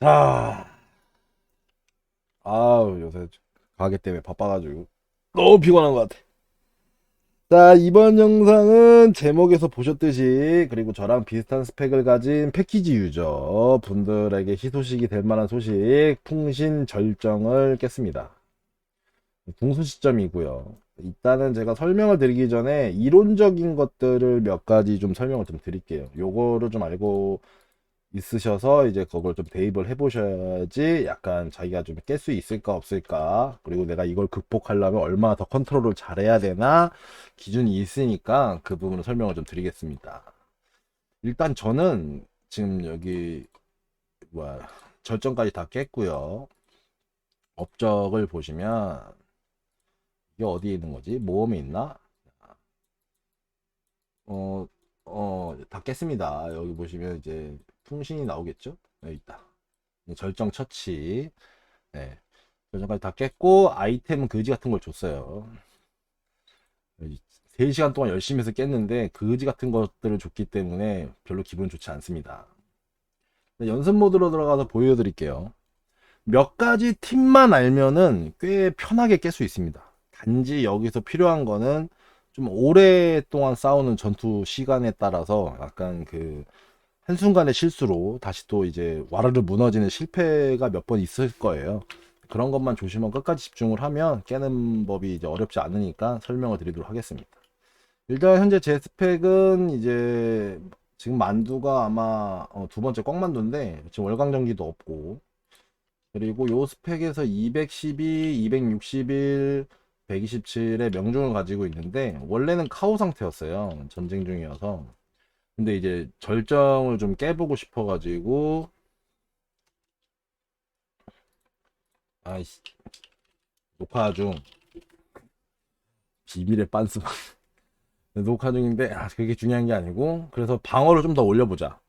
자, 아우 요새 가게 때문에 바빠가지고 너무 피곤한 것 같아. 자, 이번 영상은 제목에서 보셨듯이 그리고 저랑 비슷한 스펙을 가진 패키지 유저 분들에게 희소식이 될 만한 소식 풍신 절정을 깼습니다. 궁수 시점이고요. 일단은 제가 설명을 드리기 전에 이론적인 것들을 몇 가지 좀 설명을 좀 드릴게요. 요거를 좀 알고 있으셔서 이제 그걸 좀 대입을 해보셔야지 약간 자기가 좀 깰 수 있을까 없을까 그리고 내가 이걸 극복하려면 얼마나 더 컨트롤을 잘해야 되나 기준이 있으니까 그 부분을 설명을 좀 드리겠습니다. 일단 저는 지금 여기 뭐야 절정까지 다 깼고요. 업적을 보시면 이게 어디에 있는 거지? 모험이 있나? 어, 어, 다 깼습니다. 여기 보시면 이제 풍신이 나오겠죠? 여기 있다. 절정 처치. 네. 절정까지 다 깼고, 아이템은 그지 같은 걸 줬어요. 3시간 동안 열심히 해서 깼는데, 그지 같은 것들을 줬기 때문에 별로 기분 좋지 않습니다. 연습 모드로 들어가서 보여드릴게요. 몇 가지 팁만 알면은 꽤 편하게 깰 수 있습니다. 단지 여기서 필요한 거는 좀 오랫동안 싸우는 전투 시간에 따라서 약간 그 한순간의 실수로 다시 또 이제 와르르 무너지는 실패가 몇 번 있을 거예요. 그런 것만 조심하고 끝까지 집중을 하면 깨는 법이 이제 어렵지 않으니까 설명을 드리도록 하겠습니다. 일단 현재 제 스펙은 이제 지금 만두가 아마 어, 두 번째 꽉만두인데 지금 월광전기도 없고 그리고 요 스펙에서 212, 261, 127의 명중을 가지고 있는데 원래는 카오 상태였어요. 전쟁 중이어서. 근데 이제 절정을 좀 깨보고 싶어 가지고 아이씨 녹화 중 비밀의 빤스 녹화 중인데 아, 그게 중요한 게 아니고 그래서 방어를 좀 더 올려보자.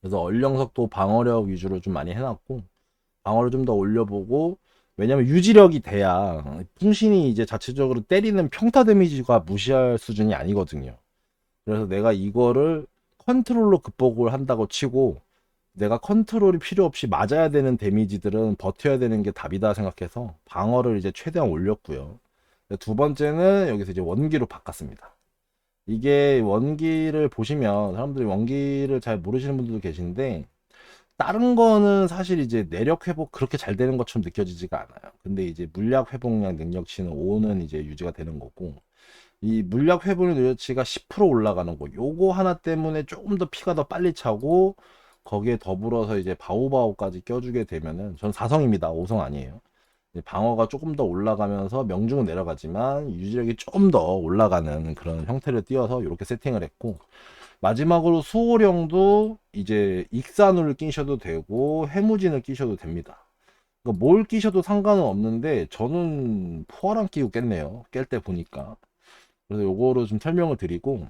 그래서 얼령석도 방어력 위주로 좀 많이 해놨고 방어를 좀 더 올려보고 왜냐면 유지력이 돼야 풍신이 이제 자체적으로 때리는 평타 데미지가 무시할 수준이 아니거든요. 그래서 내가 이거를 컨트롤로 극복을 한다고 치고 내가 컨트롤이 필요 없이 맞아야 되는 데미지들은 버텨야 되는 게 답이다 생각해서 방어를 이제 최대한 올렸고요. 두 번째는 여기서 이제 원기로 바꿨습니다. 이게 원기를 보시면 사람들이 원기를 잘 모르시는 분들도 계신데 다른 거는 사실 이제 내력 회복 그렇게 잘 되는 것처럼 느껴지지가 않아요. 근데 이제 물약 회복량 능력치는 5는 이제 유지가 되는 거고 이 물약 회복 능력치가 10% 올라가는 거 요거 하나 때문에 조금 더 피가 더 빨리 차고 거기에 더불어서 이제 바오바오까지 껴주게 되면은 전 4성입니다. 5성 아니에요. 방어가 조금 더 올라가면서 명중은 내려가지만 유지력이 조금 더 올라가는 그런 형태를 띄어서 이렇게 세팅을 했고 마지막으로 수호령도 이제 익산을 끼셔도 되고 해무진을 끼셔도 됩니다. 그러니까 뭘 끼셔도 상관은 없는데 저는 포화랑 끼고 깼네요. 깰 때 보니까. 그래서 요거로 좀 설명을 드리고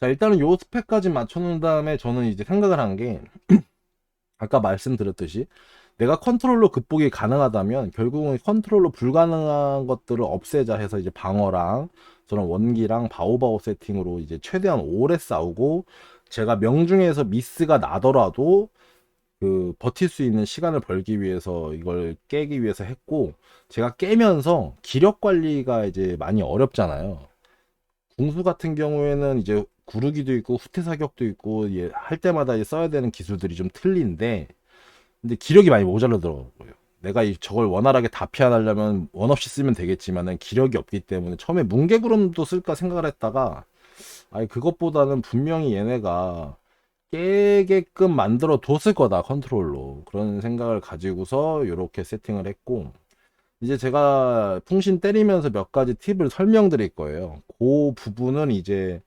자 일단은 요 스펙까지 맞춰놓은 다음에 저는 이제 생각을 한 게 아까 말씀드렸듯이 내가 컨트롤로 극복이 가능하다면 결국은 컨트롤로 불가능한 것들을 없애자 해서 이제 방어랑 저는 원기랑 바오바오 세팅으로 이제 최대한 오래 싸우고 제가 명중에서 미스가 나더라도 그 버틸 수 있는 시간을 벌기 위해서 이걸 깨기 위해서 했고 제가 깨면서 기력 관리가 이제 많이 어렵잖아요. 궁수 같은 경우에는 이제 구르기도 있고 후퇴 사격도 있고 예, 할 때마다 써야 되는 기술들이 좀 틀린데 근데 기력이 많이 모자라더라고요. 내가 이 저걸 원활하게 다 피하려면 원 없이 쓰면 되겠지만은 기력이 없기 때문에 처음에 뭉게구름도 쓸까 생각을 했다가 아니 그것보다는 분명히 얘네가 깨게끔 만들어 뒀을 거다 컨트롤로 그런 생각을 가지고서 이렇게 세팅을 했고 이제 제가 풍신 때리면서 몇 가지 팁을 설명드릴 거예요. 그 부분은 이제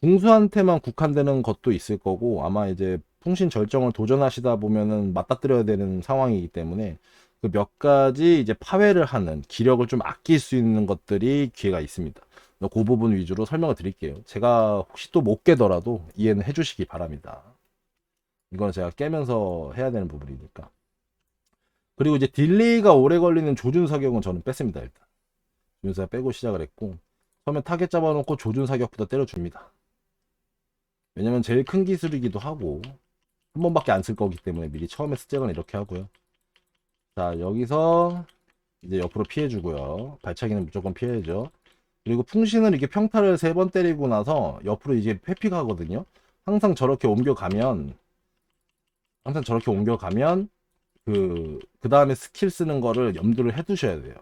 궁수한테만 국한되는 것도 있을 거고 아마 이제 풍신 절정을 도전하시다 보면은 맞닥뜨려야 되는 상황이기 때문에 그 몇 가지 이제 파회를 하는 기력을 좀 아낄 수 있는 것들이 기회가 있습니다. 그 부분 위주로 설명을 드릴게요. 제가 혹시 또 못 깨더라도 이해는 해주시기 바랍니다. 이건 제가 깨면서 해야 되는 부분이니까. 그리고 이제 딜레이가 오래 걸리는 조준 사격은 저는 뺐습니다. 일단 조준 사격 빼고 시작을 했고 처음에 타겟 잡아놓고 조준 사격부터 때려줍니다. 왜냐면 제일 큰 기술이기도 하고 한 번밖에 안 쓸 거기 때문에 미리 처음에 스택은 이렇게 하고요. 자, 여기서 이제 옆으로 피해주고요. 발차기는 무조건 피해야죠. 그리고 풍신을 이렇게 평타를 세 번 때리고 나서 옆으로 이제 회피가 하거든요. 항상 저렇게 옮겨가면, 항상 저렇게 옮겨가면, 그, 그 다음에 스킬 쓰는 거를 염두를 해 두셔야 돼요.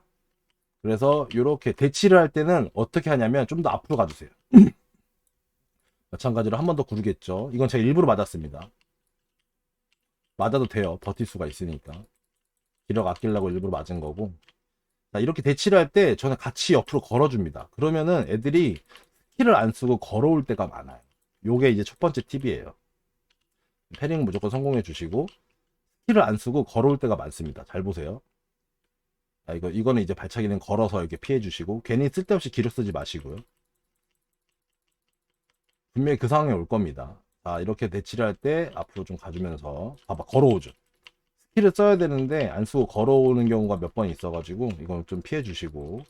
그래서 이렇게 대치를 할 때는 어떻게 하냐면 좀 더 앞으로 가주세요. 마찬가지로 한 번 더 구르겠죠. 이건 제가 일부러 맞았습니다. 맞아도 돼요. 버틸 수가 있으니까. 기력 아끼려고 일부러 맞은 거고. 자, 이렇게 대치를 할 때 저는 같이 옆으로 걸어줍니다. 그러면은 애들이 스킬을 안 쓰고 걸어올 때가 많아요. 요게 이제 첫 번째 팁이에요. 패링 무조건 성공해 주시고 스킬을 안 쓰고 걸어올 때가 많습니다. 잘 보세요. 아, 이거, 이거는 이제 발차기는 걸어서 이렇게 피해 주시고 괜히 쓸데없이 기력 쓰지 마시고요. 분명히 그 상황이 올 겁니다. 자, 이렇게 대치를 할 때 앞으로 좀 가주면서 봐봐 걸어오죠. 스킬을 써야 되는데 안 쓰고 걸어오는 경우가 몇 번 있어가지고 이건 좀 피해 주시고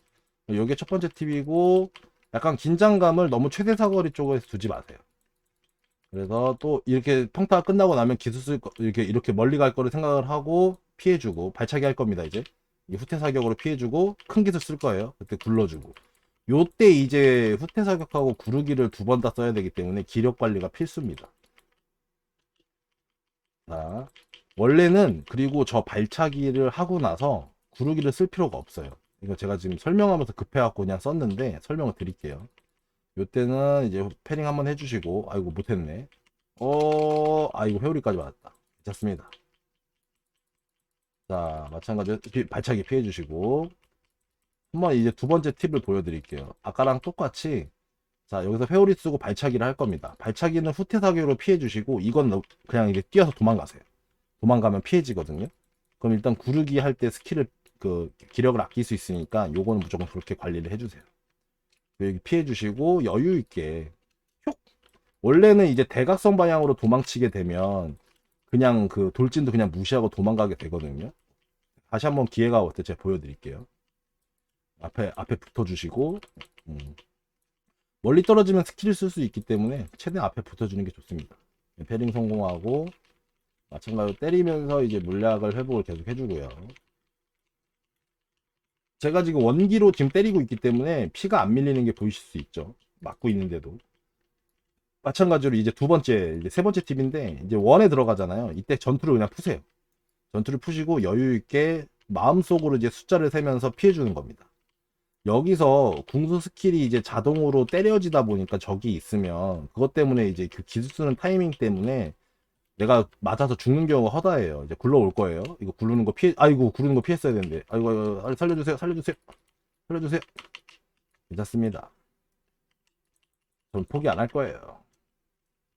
이게 첫 번째 팁이고 약간 긴장감을 너무 최대 사거리 쪽에서 두지 마세요. 그래서 또 이렇게 평타가 끝나고 나면 기술 쓸 거, 이렇게 이렇게 멀리 갈 거를 생각을 하고 피해주고 발차기 할 겁니다 이제 이 후퇴 사격으로 피해주고 큰 기술 쓸 거예요. 그때 굴러주고 요때 이제 후퇴 사격하고 구르기를 두 번 다 써야 되기 때문에 기력 관리가 필수입니다. 자, 원래는 그리고 저 발차기를 하고 나서 구르기를 쓸 필요가 없어요. 이거 제가 지금 설명하면서 급해갖고 그냥 썼는데 설명을 드릴게요. 요때는 이제 패링 한번 해주시고 아이고 못했네. 어, 아이고 회오리까지 맞았다. 괜찮습니다. 자, 마찬가지로 피- 발차기 피해주시고 한번 이제 두 번째 팁을 보여드릴게요. 아까랑 똑같이 자 여기서 회오리 쓰고 발차기를 할 겁니다. 발차기는 후퇴 사격으로 피해주시고 이건 그냥 이게 뛰어서 도망가세요. 도망가면 피해지거든요. 그럼 일단 구르기 할 때 스킬을 그 기력을 아낄 수 있으니까 요거는 무조건 그렇게 관리를 해주세요. 여기 피해 주시고 여유 있게 휙 원래는 이제 대각선 방향으로 도망치게 되면 그냥 그 돌진도 그냥 무시하고 도망가게 되거든요. 다시 한번 기회가 어때 제가 보여드릴게요. 앞에 앞에 붙어주시고 음. 멀리 떨어지면 스킬을 쓸 수 있기 때문에 최대한 앞에 붙어주는 게 좋습니다. 패링 성공하고 마찬가지로 때리면서 이제 물약을 회복을 계속 해주고요. 제가 지금 원기로 지금 때리고 있기 때문에 피가 안 밀리는 게 보이실 수 있죠. 맞고 있는데도. 마찬가지로 이제 두 번째, 이제 세 번째 팁인데, 이제 원에 들어가잖아요. 이때 전투를 그냥 푸세요. 전투를 푸시고 여유 있게 마음속으로 이제 숫자를 세면서 피해 주는 겁니다. 여기서 궁수 스킬이 이제 자동으로 때려지다 보니까 적이 있으면 그것 때문에 이제 그 기술 쓰는 타이밍 때문에 내가 맞아서 죽는 경우가 허다해요. 이제 굴러올 거예요. 이거 굴르는 거 피해, 아이고, 굴르는 거 피했어야 되는데. 아이고, 아이고, 살려주세요, 살려주세요. 살려주세요. 괜찮습니다. 전 포기 안 할 거예요.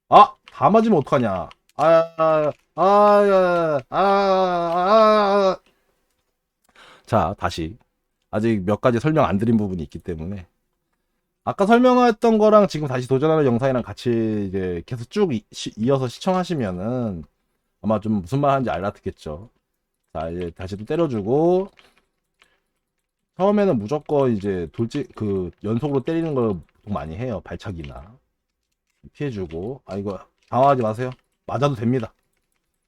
아! 다 맞으면 어떡하냐. 아, 아, 아, 아, 아, 아. 자, 다시. 아직 몇 가지 설명 안 드린 부분이 있기 때문에. 아까 설명했던 거랑 지금 다시 도전하는 영상이랑 같이 이제 계속 쭉 이, 어서 시청하시면은 아마 좀 무슨 말 하는지 알아듣겠죠. 자, 이제 다시 또 때려주고 처음에는 무조건 이제 돌지 그 연속으로 때리는 걸 많이 해요. 발차기나 피해주고 아 이거 당황하지 마세요. 맞아도 됩니다.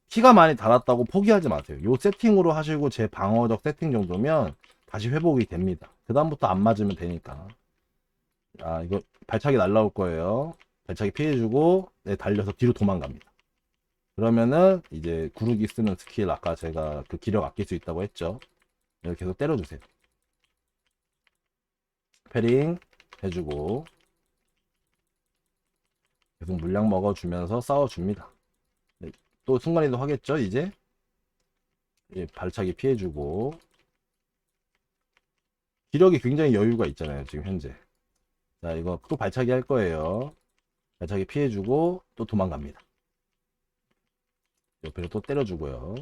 키가 많이 달았다고 포기하지 마세요. 요 세팅으로 하시고 제 방어적 세팅 정도면 다시 회복이 됩니다. 그 다음부터 안 맞으면 되니까. 아, 이거 발차기 날라올 거예요. 발차기 피해주고, 네, 달려서 뒤로 도망갑니다. 그러면은, 이제 구르기 쓰는 스킬, 아까 제가 그 기력 아낄 수 있다고 했죠. 이렇게 계속 때려주세요. 패링 해주고, 계속 물량 먹어주면서 싸워줍니다. 네, 또 순간이동 하겠죠, 이제? 예, 발차기 피해주고, 기력이 굉장히 여유가 있잖아요, 지금 현재. 자, 이거 또 발차기 할 거예요. 발차기 피해주고 또 도망갑니다. 옆에서 또 때려주고요.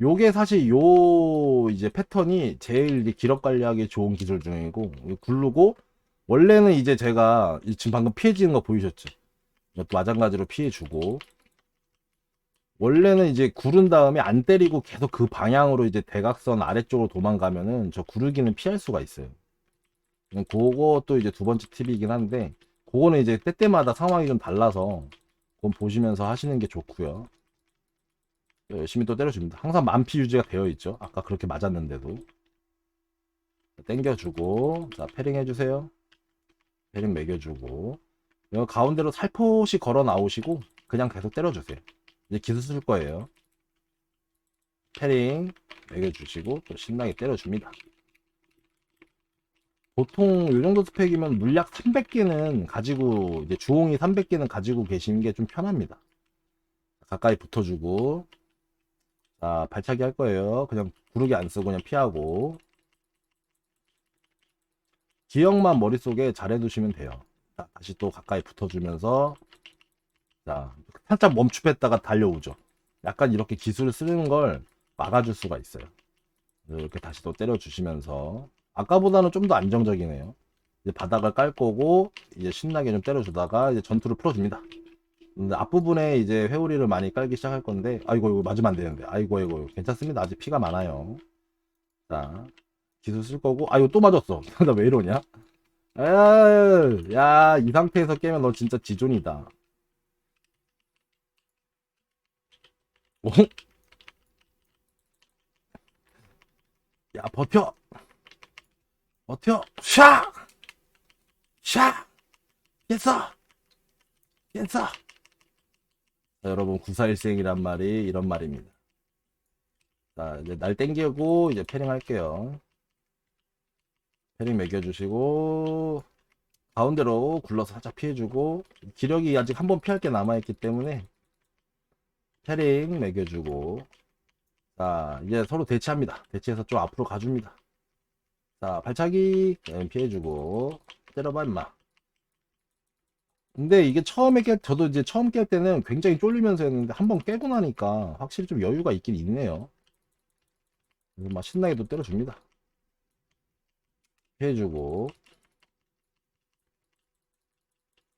요게 사실 요 이제 패턴이 제일 기력 관리하기 좋은 기술 중이고 굴르고 원래는 이제 제가 이 지금 방금 피해지는 거 보이셨죠? 이것도 마찬가지로 피해주고 원래는 이제 구른 다음에 안 때리고 계속 그 방향으로 이제 대각선 아래쪽으로 도망가면은 저 구르기는 피할 수가 있어요. 음, 그것도 이제 두 번째 팁이긴 한데 그거는 이제 때때마다 상황이 좀 달라서 그건 보시면서 하시는 게 좋고요. 열심히 또 때려줍니다. 항상 만피 유지가 되어 있죠. 아까 그렇게 맞았는데도. 땡겨주고, 자, 패링 해주세요. 패링 매겨주고, 여기 가운데로 살포시 걸어 나오시고, 그냥 계속 때려주세요. 이제 기술 쓸 거예요. 패링 매겨주시고, 또 신나게 때려줍니다. 보통 이 정도 스펙이면 물약 300개는 가지고, 이제 주홍이 300개는 가지고 계시는 게 좀 편합니다. 가까이 붙어주고, 자, 발차기 할 거예요. 그냥 구르기 안 쓰고 그냥 피하고. 기억만 머릿속에 잘 해두시면 돼요. 자, 다시 또 가까이 붙어주면서, 자, 살짝 멈춤했다가 달려오죠. 약간 이렇게 기술을 쓰는 걸 막아줄 수가 있어요. 이렇게 다시 또 때려주시면서, 아까보다는 좀 더 안정적이네요. 이제 바닥을 깔 거고, 이제 신나게 좀 때려주다가, 이제 전투를 풀어줍니다. 근데 앞부분에 이제 회오리를 많이 깔기 시작할 건데, 아이고, 이거 맞으면 안 되는데. 아이고, 아이고, 괜찮습니다. 아직 피가 많아요. 자, 기술 쓸 거고, 아이고, 또 맞았어. 나 왜 이러냐? 에이, 야, 이 상태에서 깨면 너 진짜 지존이다. 오? 야, 버텨! 버텨! 샤! 샤! 깼어! 깼어! 자, 여러분, 94일생이란 말이 이런 말입니다. 자, 이제 날 땡기고, 이제 패링 할게요. 패링 매겨주시고, 가운데로 굴러서 살짝 피해주고, 기력이 아직 한 번 피할 게 남아있기 때문에, 패링 매겨주고, 자, 이제 서로 대치합니다. 대치해서 좀 앞으로 가줍니다. 자, 발차기, 네, 피해주고, 때려봐, 임마. 근데 이게 처음에 깨, 저도 이제 처음 깰 때는 굉장히 쫄리면서 했는데, 한 번 깨고 나니까 확실히 좀 여유가 있긴 있네요. 막 신나게 또 때려줍니다. 피해주고,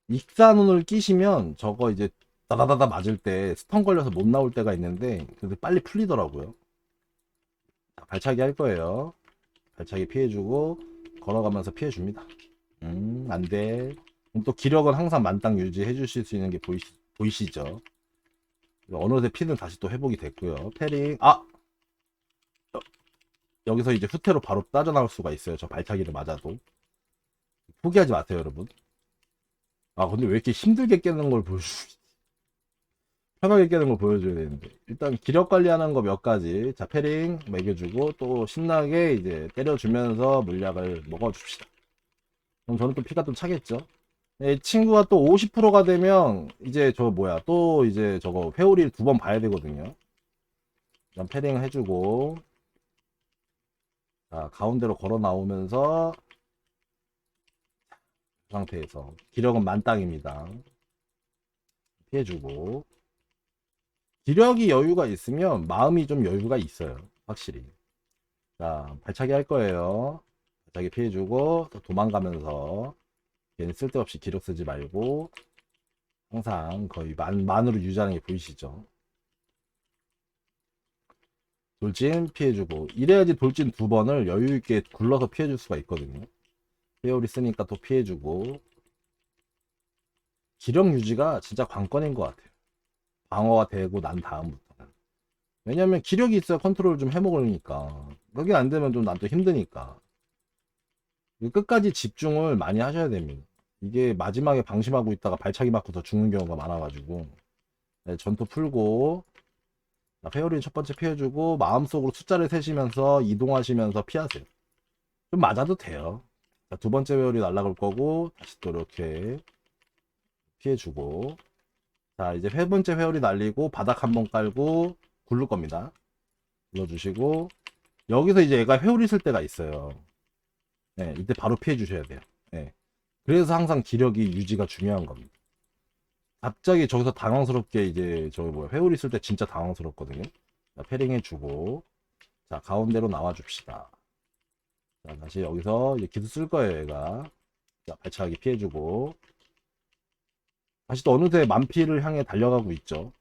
익사눈을 끼시면 저거 이제 다다다다 맞을 때 스턴 걸려서 못 나올 때가 있는데 근데 빨리 풀리더라고요. 자, 발차기 할 거예요. 발차기 피해주고 걸어가면서 피해줍니다. 음, 안 돼. 또 기력은 항상 만땅 유지해 주실 수 있는 게 보이시, 보이시죠? 어느새 피는 다시 또 회복이 됐고요. 패링, 아! 여- 여기서 이제 후퇴로 바로 빠져나올 수가 있어요. 저 발차기를 맞아도. 포기하지 마세요, 여러분. 아, 근데 왜 이렇게 힘들게 깨는 걸 보여주, 편하게 깨는 걸 보여줘야 되는데. 일단 기력 관리하는 거 몇 가지. 자, 패링 매겨주고, 또 신나게 이제 때려주면서 물약을 먹어줍시다. 그럼 저는 또 피가 좀 차겠죠? 네, 이 친구가 또 50%가 되면, 이제 저 뭐야, 또 이제 저거 회오리를 두 번 봐야 되거든요. 일단 패링 해주고, 자, 가운데로 걸어 나오면서, 그 상태에서 기력은 만땅입니다. 피해주고 기력이 여유가 있으면 마음이 좀 여유가 있어요. 확실히. 자, 발차기 할 거예요. 발차기 피해주고 또 도망가면서 괜히 쓸데없이 기력 쓰지 말고 항상 거의 만, 만으로 유지하는 게 보이시죠? 돌진 피해주고 이래야지 돌진 두 번을 여유 있게 굴러서 피해줄 수가 있거든요. 회오리 쓰니까 또 피해주고 기력 유지가 진짜 관건인 것 같아요. 방어가 되고 난 다음부터는. 왜냐면 기력이 있어야 컨트롤 좀 해먹으니까. 그게 안 되면 좀 난 또 힘드니까. 끝까지 집중을 많이 하셔야 됩니다. 이게 마지막에 방심하고 있다가 발차기 맞고서 죽는 경우가 많아가지고. 네, 전투 풀고, 자, 페어린 첫 번째 피해주고, 마음속으로 숫자를 세시면서 이동하시면서 피하세요. 좀 맞아도 돼요. 자, 두 번째 회오리 날아갈 거고, 다시 또 이렇게 피해주고, 자, 이제 세 번째 회오리 날리고, 바닥 한 번 깔고, 굴릴 겁니다. 굴러주시고, 여기서 이제 얘가 회오리 쓸 때가 있어요. 네, 이때 바로 피해 주셔야 돼요. 네. 그래서 항상 기력이 유지가 중요한 겁니다. 갑자기 저기서 당황스럽게 이제 저 뭐야 회오리 쓸 때 진짜 당황스럽거든요. 자, 패링 해주고 자 가운데로 나와줍시다. 자 다시 여기서 기술 쓸 거예요 얘가. 자 발차기 피해주고 다시 또 어느새 만피를 향해 달려가고 있죠.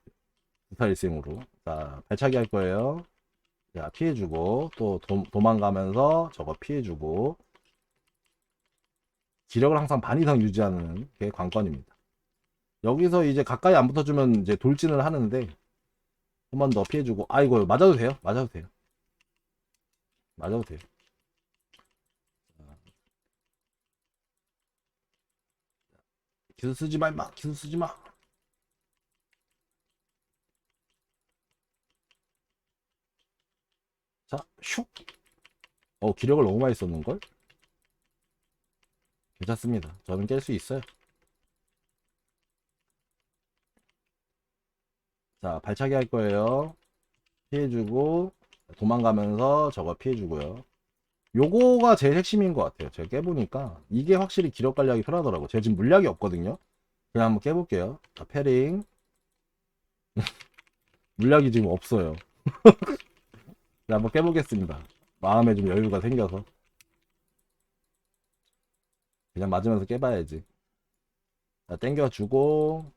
부사일생으로. 자 발차기 할 거예요. 자 피해주고 또 도, 도망가면서 저거 피해주고 기력을 항상 반 이상 유지하는 게 관건입니다. 여기서 이제 가까이 안 붙어주면 이제 돌진을 하는데 한 번 더 피해주고 아 이거 맞아도 돼요 맞아도 돼요 맞아도 돼요 기술 쓰지 마 임마 기술 쓰지 마 자, 슉. 어, 기력을 너무 많이 썼는걸? 괜찮습니다. 저는 깰 수 있어요. 자, 발차기 할 거예요. 피해주고, 도망가면서 저거 피해주고요. 요거가 제일 핵심인 것 같아요. 제가 깨보니까, 이게 확실히 기력 관리하기 편하더라고요. 제가 지금 물약이 없거든요. 그냥 한번 깨볼게요. 자, 패링. 물약이 지금 없어요. 네, 한번 깨보겠습니다. 마음에 좀 여유가 생겨서. 그냥 맞으면서 깨봐야지. 자, 땡겨주고,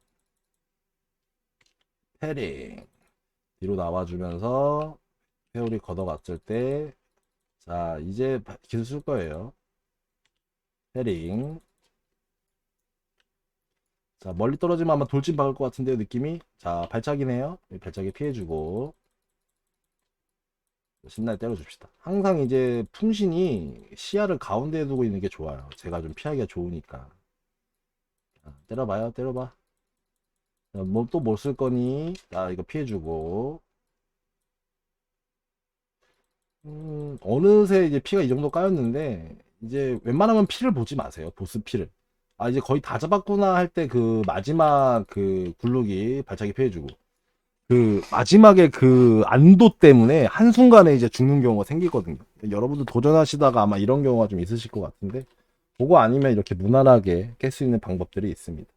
패링. 뒤로 나와주면서, 회오리 걷어갔을 때, 자, 이제 바- 기술 쓸 거예요. 패링. 자, 멀리 떨어지면 아마 돌진 박을 것 같은데요, 느낌이? 자, 발차기네요. 이 발차기 피해주고. 신나게 때려줍시다. 항상 이제 풍신이 시야를 가운데에 두고 있는 게 좋아요. 제가 좀 피하기가 좋으니까. 자, 때려봐요, 때려봐. 뭐또뭘 쓸 거니? 나 이거 피해주고. 음, 어느새 이제 피가 이 정도 까였는데, 이제 웬만하면 피를 보지 마세요. 보스 피를. 아, 이제 거의 다 잡았구나 할 때 그 마지막 그 굴룩이 발차기 피해주고. 그 마지막에 그 안도 때문에 한순간에 이제 죽는 경우가 생기거든요. 여러분들 도전하시다가 아마 이런 경우가 좀 있으실 것 같은데 그거 아니면 이렇게 무난하게 깰 수 있는 방법들이 있습니다.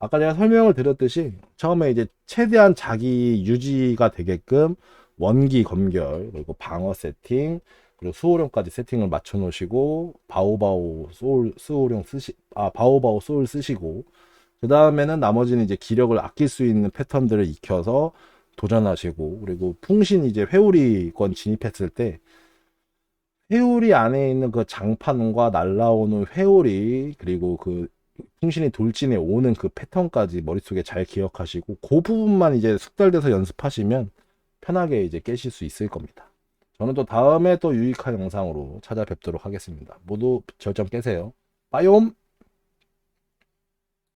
아까 제가 설명을 드렸듯이 처음에 이제 최대한 자기 유지가 되게끔 원기 검결 그리고 방어 세팅 그리고 수호령까지 세팅을 맞춰 놓으시고 바오바오 소울 수호령 쓰시 아 바오바오 소울 쓰시고 그 다음에는 나머지는 이제 기력을 아낄 수 있는 패턴들을 익혀서 도전하시고 그리고 풍신 이제 회오리권 진입했을 때 회오리 안에 있는 그 장판과 날라오는 회오리 그리고 그 풍신이 돌진에 오는 그 패턴까지 머릿속에 잘 기억하시고 그 부분만 이제 숙달돼서 연습하시면 편하게 이제 깨실 수 있을 겁니다. 저는 또 다음에 또 유익한 영상으로 찾아뵙도록 하겠습니다. 모두 절정 깨세요. 빠이옴!